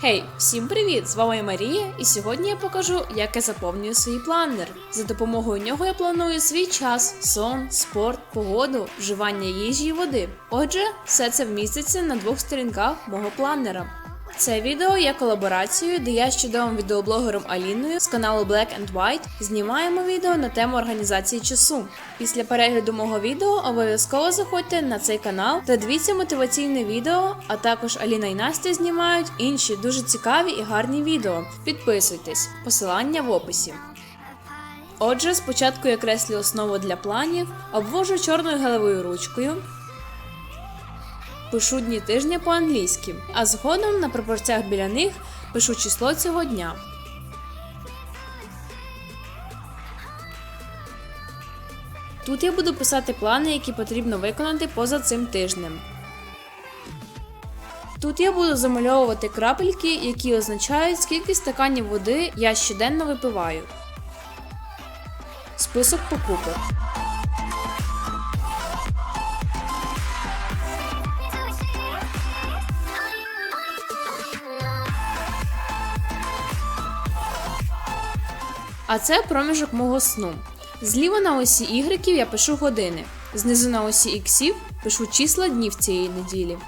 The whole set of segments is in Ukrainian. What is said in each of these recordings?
Хей, всім привіт! З вами Марія, і сьогодні я покажу, як я заповнюю свій планер. За допомогою нього я планую свій час, сон, спорт, погоду, вживання їжі і води. Отже, все це вміститься на двох сторінках мого планера. Це відео є колаборацією, де я з чудовим відеоблогером Аліною з каналу Black and White знімаємо відео на тему організації часу. Після перегляду мого відео обов'язково заходьте на цей канал та дивіться мотиваційне відео, а також Аліна і Настя знімають інші дуже цікаві і гарні відео. Підписуйтесь, посилання в описі. Отже, спочатку я креслю основу для планів, обвожу чорною гелевою ручкою, пишу дні тижня по-англійськи, а згодом на пропорціях біля них пишу число цього дня. Тут я буду писати плани, які потрібно виконати поза цим тижнем. Тут я буду замальовувати крапельки, які означають, скільки стаканів води я щоденно випиваю. Список покупок. А це проміжок мого сну. Зліва на осі ігреків я пишу години, знизу на осі іксів пишу числа днів цієї неділі.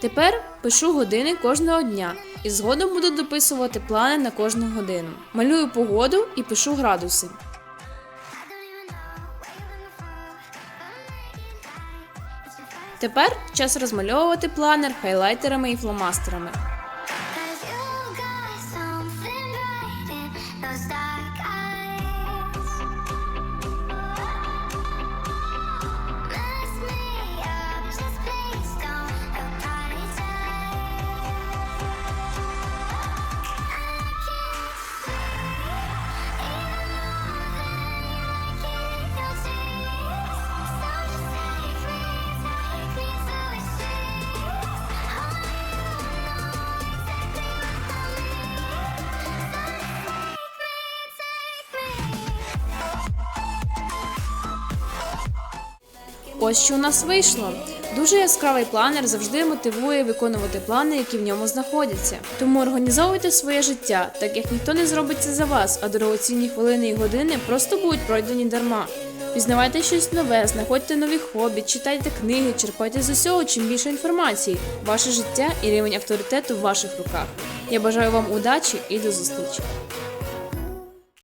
Тепер пишу години кожного дня і згодом буду дописувати плани на кожну годину. Малюю погоду і пишу градуси. Тепер час розмальовувати планер хайлайтерами і фломастерами. Ось що у нас вийшло. Дуже яскравий планер завжди мотивує виконувати плани, які в ньому знаходяться. Тому організовуйте своє життя, так як ніхто не зробить це за вас, а дорогоцінні хвилини і години просто будуть пройдені дарма. Пізнавайте щось нове, знаходьте нові хобі, читайте книги, черпайте з усього чим більше інформації. Ваше життя і рівень авторитету в ваших руках. Я бажаю вам удачі і до зустрічі!